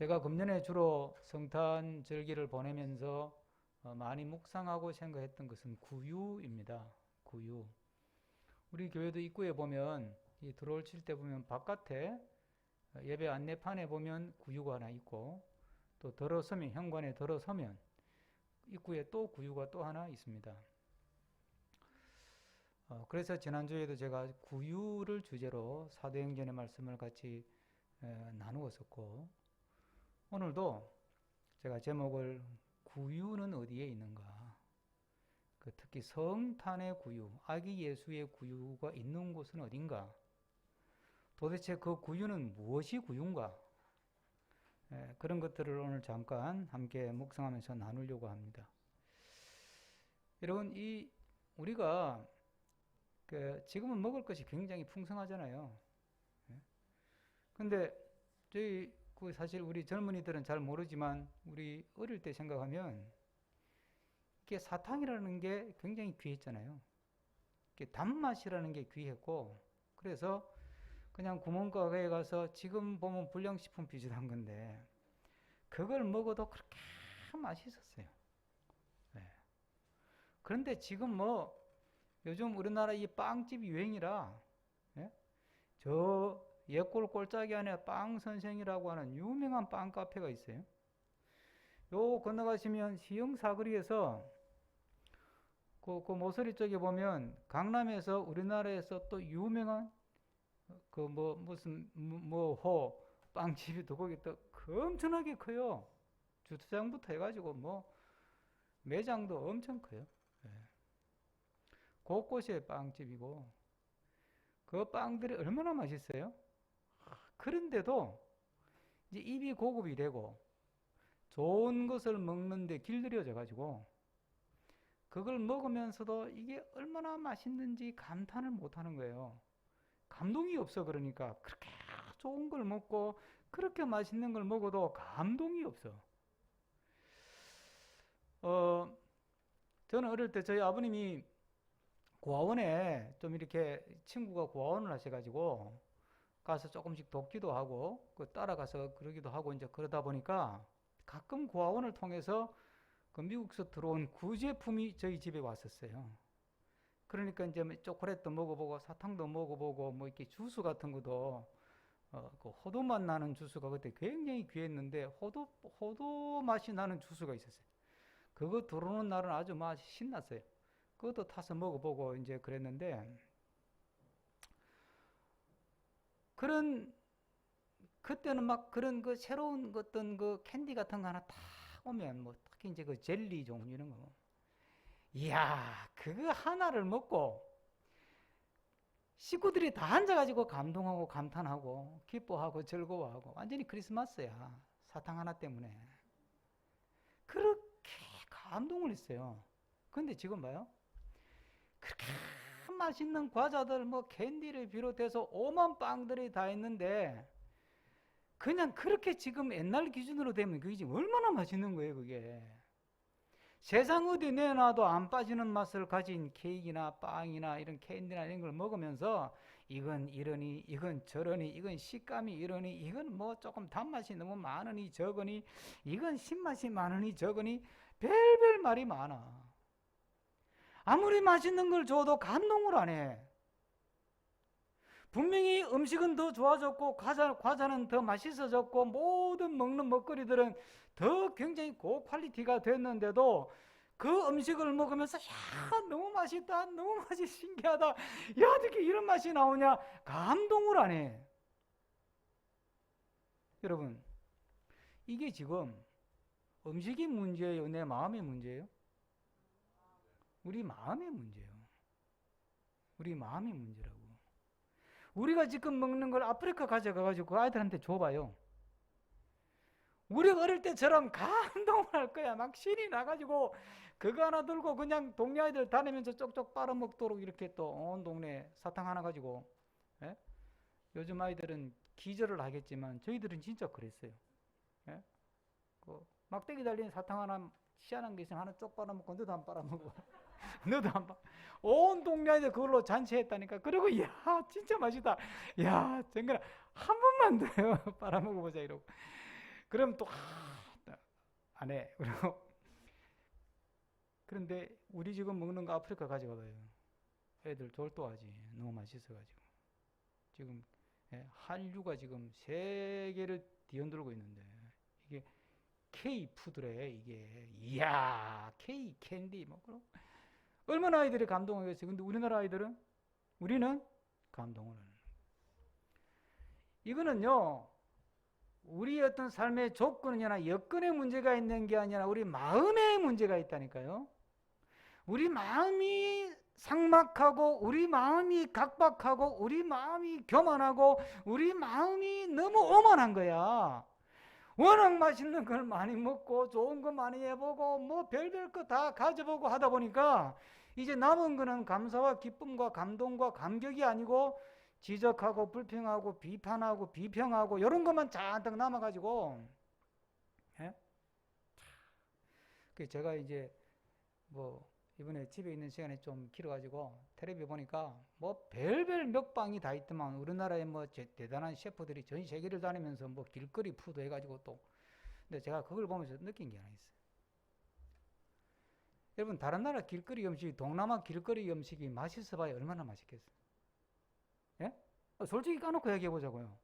제가 금년에 주로 성탄 절기를 보내면서 어, 많이 묵상하고 생각했던 것은 구유입니다. 구유. 우리 교회도 입구에 보면 이 들어올 칠 때 보면 바깥에 어, 예배 안내판에 보면 구유가 하나 있고 또 들어서면 현관에 들어서면 입구에 또 구유가 또 하나 있습니다. 어, 그래서 지난주에도 제가 구유를 주제로 사도행전의 말씀을 같이 에, 나누었었고 오늘도 제가 제목을 구유는 어디에 있는가? 그 특히 성탄의 구유, 아기 예수의 구유가 있는 곳은 어딘가? 도대체 그 구유는 무엇이 구유인가? 에, 그런 것들을 오늘 잠깐 함께 묵상하면서 나누려고 합니다. 여러분, 이 우리가 그 지금은 먹을 것이 굉장히 풍성하잖아요. 예? 근데 저희 그 사실 우리 젊은이들은 잘 모르지만 우리 어릴 때 생각하면 이게 사탕이라는 게 굉장히 귀했잖아요. 이게 단맛이라는 게 귀했고 그래서 그냥 구멍가게에 가서 지금 보면 불량식품 비슷한 건데 그걸 먹어도 그렇게 맛있었어요. 예. 그런데 지금 뭐 요즘 우리나라 이 빵집 유행이라 예? 저 옛골 골짜기 안에 빵 선생이라고 하는 유명한 빵 카페가 있어요. 요 건너가시면 시흥 사거리에서 그, 그 모서리 쪽에 보면 강남에서 우리나라에서 또 유명한 그 뭐 무슨 뭐호 빵집이 또 거기 또 엄청나게 커요. 주차장부터 해가지고 뭐 매장도 엄청 커요. 예. 곳곳에 빵집이고 그 빵들이 얼마나 맛있어요? 그런데도 이제 입이 고급이 되고 좋은 것을 먹는데 길들여져 가지고 그걸 먹으면서도 이게 얼마나 맛있는지 감탄을 못 하는 거예요. 감동이 없어 그러니까 그렇게 좋은 걸 먹고 그렇게 맛있는 걸 먹어도 감동이 없어. 어, 저는 어릴 때 저희 아버님이 고아원에 좀 이렇게 친구가 고아원을 하셔 가지고 가서 조금씩 돕기도 하고 그 따라가서 그러기도 하고 이제 그러다 보니까 가끔 고아원을 통해서 그 미국에서 들어온 구제품이 저희 집에 왔었어요. 그러니까 이제 뭐 초콜릿도 먹어보고 사탕도 먹어보고 뭐 이렇게 주스 같은 것도 어, 그 호두 맛 나는 주스가 그때 굉장히 귀했는데 호두 호두 맛이 나는 주스가 있었어요. 그거 들어오는 날은 아주 맛이 신났어요. 그것도 타서 먹어보고 이제 그랬는데 그런 그때는 막 그런 그 새로운 어떤 그 캔디 같은 거 하나 딱 오면 뭐 특히 이제 그 젤리 종류 이런 거 이야 그거 하나를 먹고 식구들이 다 앉아가지고 감동하고 감탄하고 기뻐하고 즐거워하고 완전히 크리스마스야 사탕 하나 때문에 그렇게 감동을 했어요. 근데 지금 봐요. 그렇게 맛있는 과자들 뭐 캔디를 비롯해서 오만 빵들이 다 있는데 그냥 그렇게 지금 옛날 기준으로 되면 그게 지금 얼마나 맛있는 거예요 그게. 세상 어디 내놔도 안 빠지는 맛을 가진 케이크나 빵이나 이런 캔디나 이런 걸 먹으면서 이건 이러니 이건 저러니 이건 식감이 이러니 이건 뭐 조금 단맛이 너무 많으니 적으니 이건 신맛이 많으니 적으니 별별 말이 많아 아무리 맛있는 걸 줘도 감동을 안 해. 분명히 음식은 더 좋아졌고 과자, 과자는 더 맛있어졌고 모든 먹는 먹거리들은 더 굉장히 고 퀄리티가 됐는데도 그 음식을 먹으면서 야 너무 맛있다 너무 맛이 신기하다 야 어떻게 이런 맛이 나오냐 감동을 안 해. 여러분 이게 지금 음식이 문제예요 내 마음의 문제예요? 우리 마음의 문제예요. 우리 마음의 문제라고. 우리가 지금 먹는 걸 아프리카 가져가가지고 그 아이들한테 줘봐요. 우리가 어릴 때처럼 감동을 할 거야. 막 신이 나가지고 그거 하나 들고 그냥 동네 아이들 다니면서 쪽쪽 빨아먹도록 이렇게 또 온 동네 사탕 하나 가지고. 예? 요즘 아이들은 기절을 하겠지만 저희들은 진짜 그랬어요. 예? 그 막대기 달린 사탕 하나 희한한 게 있으면 하나 쪽 빨아먹고 너도 안 빨아먹어. 너도 한 번. 온 동네 아이들 그걸로 잔치했다니까. 그리고 야 진짜 맛있다. 야 정말 한 번만 더요. 빨아먹어 보자 이러고. 그럼 또 안 해. 그리고 그런데 우리 지금 먹는 거 아프리카 가져가봐요. 애들 졸도하지. 너무 맛있어가지고. 지금 예, 한류가 지금 세계를 뒤흔들고 있는데 이게 K 푸드래 이게 이야 K 캔디 뭐 그럼 얼마나 아이들이 감동하겠어요. 근데 우리나라 아이들은 우리는 감동을. 이거는요 우리 어떤 삶의 조건이나 여건의 문제가 있는 게 아니라 우리 마음의 문제가 있다니까요. 우리 마음이 상막하고 우리 마음이 각박하고 우리 마음이 교만하고 우리 마음이 너무 오만한 거야. 워낙 맛있는 걸 많이 먹고 좋은 거 많이 해보고 뭐 별별 거 다 가져보고 하다 보니까 이제 남은 거는 감사와 기쁨과 감동과 감격이 아니고 지적하고 불평하고 비판하고 비평하고 이런 것만 잔뜩 남아가지고 예? 그 제가 이제 뭐 이번에 집에 있는 시간이 좀 길어가지고 텔레비 보니까 뭐 별별 먹방이 다 있더만 우리나라의 뭐 제- 대단한 셰프들이 전 세계를 다니면서 뭐 길거리 푸드 해가지고 또 근데 제가 그걸 보면서 느낀 게 하나 있어요. 여러분 다른 나라 길거리 음식, 동남아 길거리 음식이 맛있어 봐야 얼마나 맛있겠어요. 예? 어, 솔직히 까놓고 얘기해 보자고요.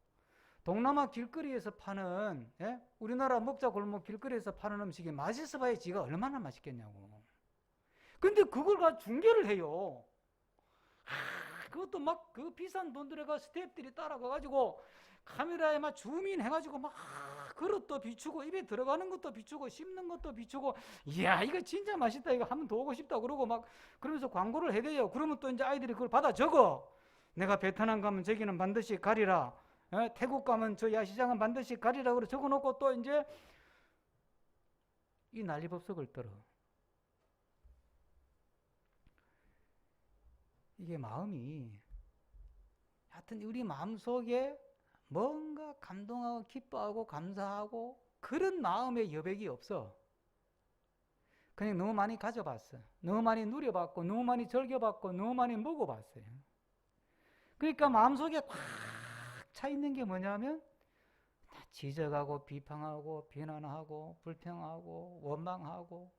동남아 길거리에서 파는 예? 우리나라 먹자 골목 길거리에서 파는 음식이 맛있어 봐야 지가 얼마나 맛있겠냐고. 근데 그걸 가 중계를 해요. 아, 그것도 막 그 비싼 돈 들여가 스태프들이 따라가 가지고 카메라에 막 주민 해가지고 막 그릇도 비추고 입에 들어가는 것도 비추고 씹는 것도 비추고 이야 이거 진짜 맛있다 이거 한번 더 오고 싶다 그러고 막 그러면서 광고를 해대요. 그러면 또 이제 아이들이 그걸 받아 적어. 내가 베트남 가면 저기는 반드시 가리라. 에? 태국 가면 저 야시장은 반드시 가리라 그래 적어놓고 또 이제 이 난리법석을 떨어. 이게 마음이 하여튼 우리 마음 속에 뭔가 감동하고 기뻐하고 감사하고 그런 마음의 여백이 없어. 그냥 너무 많이 가져봤어. 너무 많이 누려봤고, 너무 많이 즐겨봤고, 너무 많이 먹어봤어요. 그러니까 마음속에 꽉 차 있는 게 뭐냐면 다 지적하고 비판하고 비난하고 불평하고 원망하고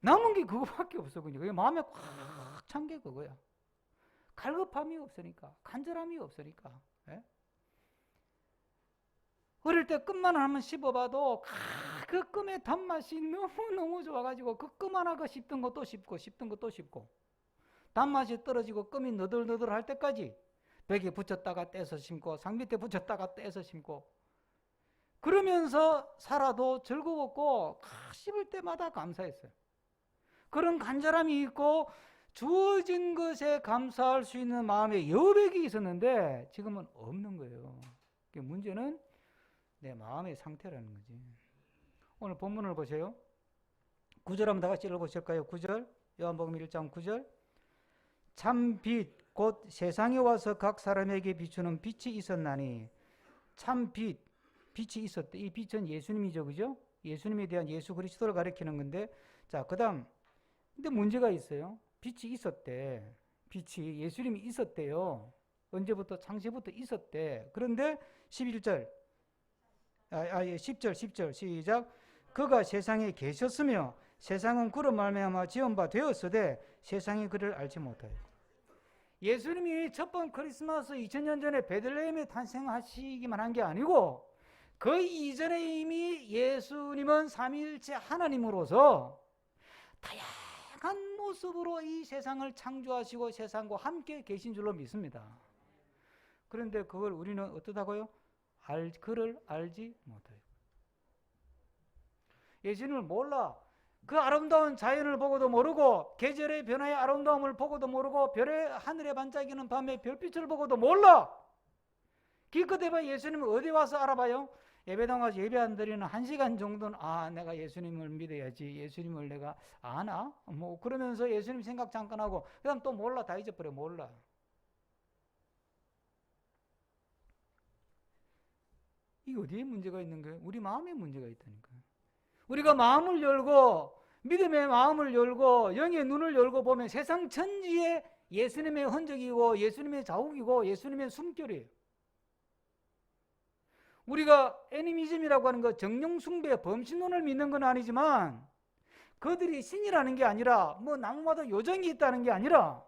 남은 게 그거밖에 없어 그냥 마음에 꽉 찬 게 그거야. 갈급함이 없으니까 간절함이 없으니까. 예? 어릴 때 끝만 한번 씹어봐도 아, 그 끔의 단맛이 너무 너무 좋아가지고 그 끔 하나 그 씹던 것도 씹고 씹던 것도 씹고 단맛이 떨어지고 끔이 너덜너덜 할 때까지 벽에 붙였다가 떼서 심고 상 밑에 붙였다가 떼서 심고 그러면서 살아도 즐거웠고 아, 씹을 때마다 감사했어요. 그런 간절함이 있고 주어진 것에 감사할 수 있는 마음의 여백이 있었는데 지금은 없는 거예요. 그 문제는 내 마음의 상태라는 거지. 오늘 본문을 보세요. 9절 한번 다 같이 읽어보실까요? 9절 요한복음 1장 9절 참빛 곧 세상에 와서 각 사람에게 비추는 빛이 있었나니 참 빛, 빛이 있었대. 이 빛은 예수님이죠. 그죠? 예수님에 대한 예수 그리스도를 가리키는 건데 자, 그다음 근데 문제가 있어요. 빛이 있었대. 빛이 예수님이 있었대요. 언제부터 창세부터 있었대. 그런데 11절 아, 아 예, 10절 10절 시작 그가 세상에 계셨으며 세상은 그로 말미암아 지은 바 되었으되 세상이 그를 알지 못하여 예수님이 첫 번 크리스마스 2000년 전에 베들레헴에 탄생하시기만 한 게 아니고 그 이전에 이미 예수님은 삼위일체 하나님으로서 다양한 모습으로 이 세상을 창조하시고 세상과 함께 계신 줄로 믿습니다. 그런데 그걸 우리는 어떻다고요? 알, 그를 알지 못해요. 예수님을 몰라. 그 아름다운 자연을 보고도 모르고 계절의 변화의 아름다움을 보고도 모르고 별의 하늘에 반짝이는 밤의 별빛을 보고도 몰라. 기껏 해 봐 예수님을 어디 와서 알아봐요? 예배당 가서 예배 안 드리는 한 시간 정도는 아 내가 예수님을 믿어야지 예수님을 내가 아나? 뭐 그러면서 예수님 생각 잠깐 하고 그다음 또 몰라 다 잊어버려 몰라. 이게 어디에 문제가 있는 거예요? 우리 마음에 문제가 있다니까요. 우리가 마음을 열고 믿음의 마음을 열고 영의 눈을 열고 보면 세상 천지에 예수님의 흔적이고 예수님의 자국이고 예수님의 숨결이에요. 우리가 애니미즘이라고 하는 거 정령숭배 범신론을 믿는 건 아니지만 그들이 신이라는 게 아니라 뭐 나무마다 요정이 있다는 게 아니라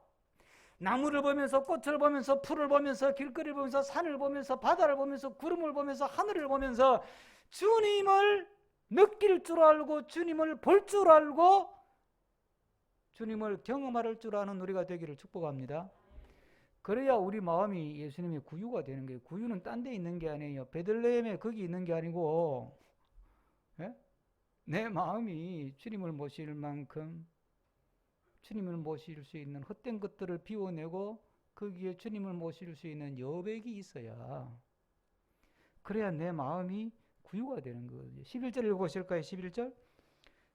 나무를 보면서 꽃을 보면서 풀을 보면서 길거리를 보면서 산을 보면서 바다를 보면서 구름을 보면서 하늘을 보면서 주님을 느낄 줄 알고 주님을 볼 줄 알고 주님을 경험할 줄 아는 우리가 되기를 축복합니다. 그래야 우리 마음이 예수님의 구유가 되는 거예요. 구유는 딴 데 있는 게 아니에요. 베들레헴에 거기 있는 게 아니고 예? 내 마음이 주님을 모실 만큼 주님을 모실 수 있는 헛된 것들을 비워내고 거기에 주님을 모실 수 있는 여백이 있어야 그래야 내 마음이 구유가 되는 거죠. 11절 읽어보실까요? 11절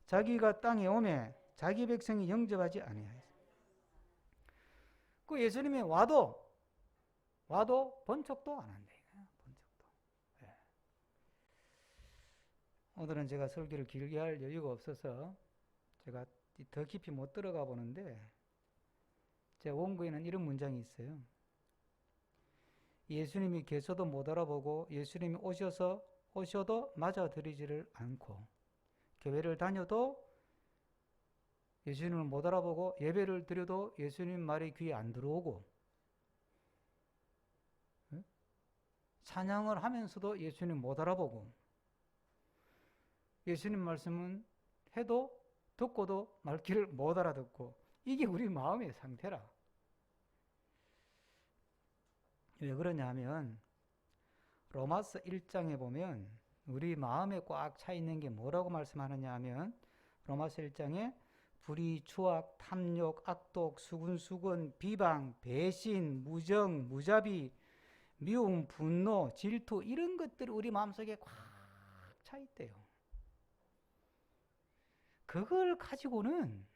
자기가 땅에 오매 자기 백성이 영접하지 아니하였어요. 그 예수님이 와도 와도 번쩍도 안 한다. 번쩍도. 예. 오늘은 제가 설교를 길게 할 여유가 없어서 제가 더 깊이 못 들어가 보는데 제 원고에는 이런 문장이 있어요. 예수님이 계셔도 못 알아보고 예수님이 오셔서 오셔도 맞아들이지를 않고 교회를 다녀도 예수님을 못 알아보고 예배를 드려도 예수님 말이 귀에 안 들어오고 찬양을 하면서도 예수님 못 알아보고 예수님 말씀은 해도 듣고도 말귀를 못 알아듣고 이게 우리 마음의 상태라. 왜 그러냐 하면 로마서 1장에 보면 우리 마음에 꽉 차 있는 게 뭐라고 말씀하느냐 하면 로마서 1장에 불의, 추악, 탐욕, 악독, 수군수군, 비방, 배신, 무정, 무자비, 미움, 분노, 질투 이런 것들이 우리 마음속에 꽉 차 있대요. 그걸 가지고는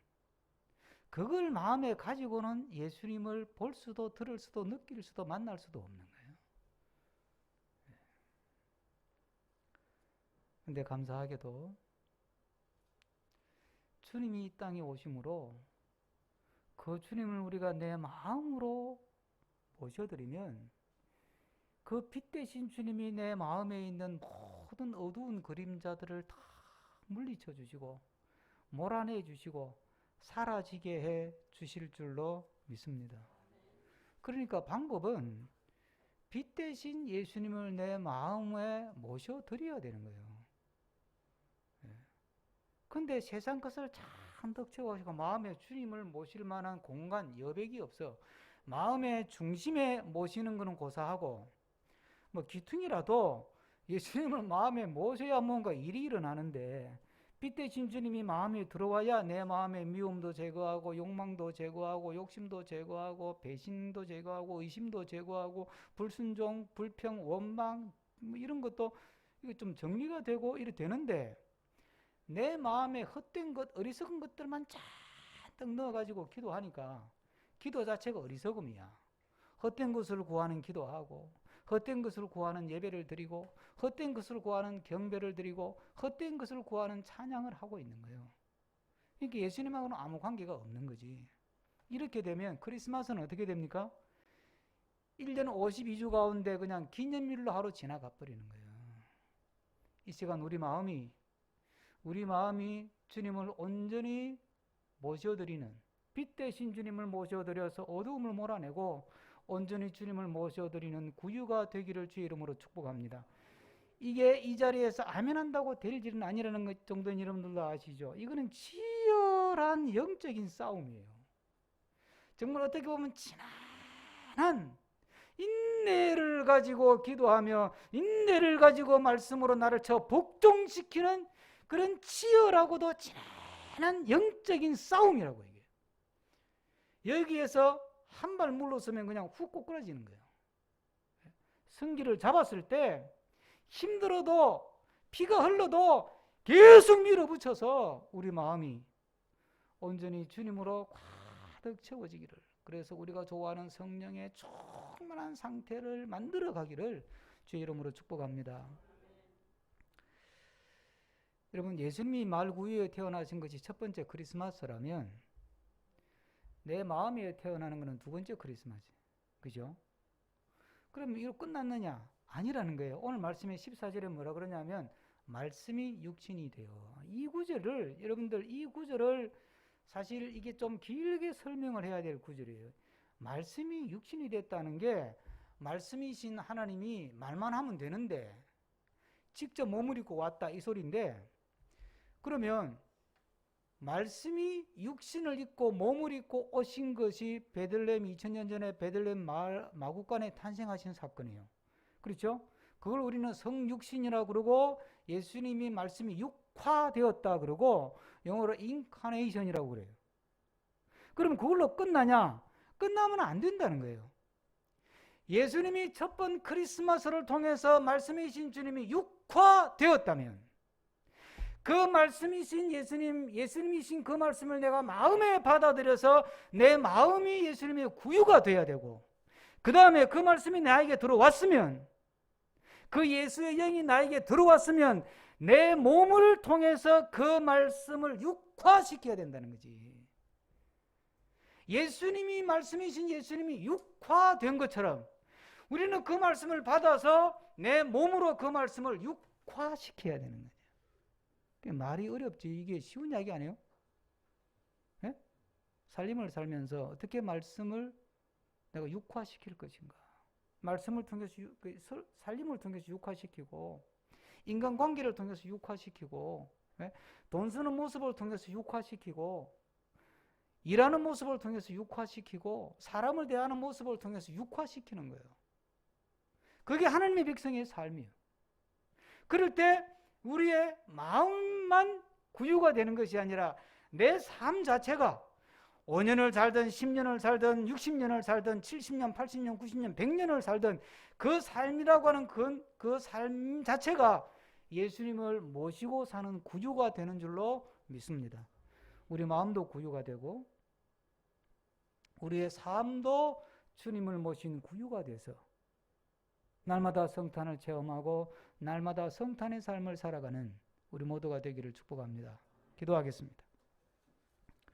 그걸 마음에 가지고는 예수님을 볼 수도 들을 수도 느낄 수도 만날 수도 없는 거예요. 근데 감사하게도 주님이 이 땅에 오심으로 그 주님을 우리가 내 마음으로 모셔드리면 그 빛 대신 주님이 내 마음에 있는 모든 어두운 그림자들을 다 물리쳐 주시고 몰아내 주시고 사라지게 해 주실 줄로 믿습니다. 그러니까 방법은 빛 대신 예수님을 내 마음에 모셔 드려야 되는 거예요. 근데 세상 것을 잔뜩 채워가지고 마음에 주님을 모실 만한 공간, 여백이 없어. 마음의 중심에 모시는 것은 고사하고, 뭐 기퉁이라도 예수님을 마음에 모셔야 뭔가 일이 일어나는데, 빛대신 주님이 마음에 들어와야 내 마음의 미움도 제거하고, 욕망도 제거하고, 욕심도 제거하고, 배신도 제거하고, 의심도 제거하고, 불순종, 불평, 원망, 뭐 이런 것도 좀 정리가 되고 이래 되는데, 내 마음에 헛된 것, 어리석은 것들만 잔뜩 넣어가지고 기도하니까 기도 자체가 어리석음이야. 헛된 것을 구하는 기도하고, 헛된 것을 구하는 예배를 드리고, 헛된 것을 구하는 경배를 드리고, 헛된 것을 구하는 찬양을 하고 있는 거예요. 그러니까 예수님하고는 아무 관계가 없는 거지. 이렇게 되면 크리스마스는 어떻게 됩니까? 1년 52주 가운데 그냥 기념일로 하루 지나가 버리는 거예요. 이 시간 우리 마음이 우리 마음이 주님을 온전히 모셔드리는 빛 대신 주님을 모셔드려서 어두움을 몰아내고 온전히 주님을 모셔드리는 구유가 되기를 주의 이름으로 축복합니다. 이게 이 자리에서 아멘한다고 될 일은 아니라는 것 정도는 여러분들도 아시죠? 이거는 치열한 영적인 싸움이에요. 정말 어떻게 보면 지난한 인내를 가지고 기도하며 인내를 가지고 말씀으로 나를 쳐 복종시키는 그런 치열하고도 진한 영적인 싸움이라고 이게. 여기에서 한 발 물러서면 그냥 훅 꼬꾸라지는 거예요. 승기를 잡았을 때 힘들어도 피가 흘러도 계속 밀어붙여서 우리 마음이 온전히 주님으로 가득 채워지기를 그래서 우리가 좋아하는 성령의 충만한 상태를 만들어 가기를 주의 이름으로 축복합니다. 여러분 예수님이 말 구유에 태어나신 것이 첫 번째 크리스마스라면 내 마음에 태어나는 것은 두 번째 크리스마스. 그죠? 그럼 이거 끝났느냐? 아니라는 거예요. 오늘 말씀의 14절에 뭐라 그러냐면 말씀이 육신이 되어 이 구절을 여러분들 이 구절을 사실 이게 좀 길게 설명을 해야 될 구절이에요. 말씀이 육신이 됐다는 게 말씀이신 하나님이 말만 하면 되는데 직접 몸을 입고 왔다 이 소리인데 그러면 말씀이 육신을 입고 몸을 입고 오신 것이 베들레헴 2000년 전에 베들레헴 마- 마구간에 탄생하신 사건이에요. 그렇죠? 그걸 우리는 성육신이라고 그러고 예수님이 말씀이 육화되었다 그러고 영어로 인카네이션이라고 그래요. 그러면 그걸로 끝나냐? 끝나면 안 된다는 거예요. 예수님이 첫 번 크리스마스를 통해서 말씀이신 주님이 육화되었다면 그 말씀이신 예수님, 예수님이신 그 말씀을 내가 마음에 받아들여서 내 마음이 예수님의 구유가 돼야 되고 그 다음에 그 말씀이 나에게 들어왔으면 그 예수의 영이 나에게 들어왔으면 내 몸을 통해서 그 말씀을 육화시켜야 된다는 거지. 예수님이 말씀이신 예수님이 육화된 것처럼 우리는 그 말씀을 받아서 내 몸으로 그 말씀을 육화시켜야 되는 거죠. 말이 어렵지 이게 쉬운 이야기 아니에요? 예? 살림을 살면서 어떻게 말씀을 내가 육화시킬 것인가? 말씀을 통해서 유- 그 설- 살림을 통해서 육화시키고 인간 관계를 통해서 육화시키고 예? 돈 쓰는 모습을 통해서 육화시키고 일하는 모습을 통해서 육화시키고 사람을 대하는 모습을 통해서 육화시키는 거예요. 그게 하나님의 백성의 삶이에요. 그럴 때 우리의 마음 만 구유가 되는 것이 아니라 내 삶 자체가 5년을 살든 10년을 살든 60년을 살든 70년, 80년, 90년, 100년을 살든 그 삶이라고 하는 그, 그 삶 자체가 예수님을 모시고 사는 구유가 되는 줄로 믿습니다. 우리 마음도 구유가 되고 우리의 삶도 주님을 모신 구유가 돼서 날마다 성탄을 체험하고 날마다 성탄의 삶을 살아가는 우리 모두가 되기를 축복합니다. 기도하겠습니다.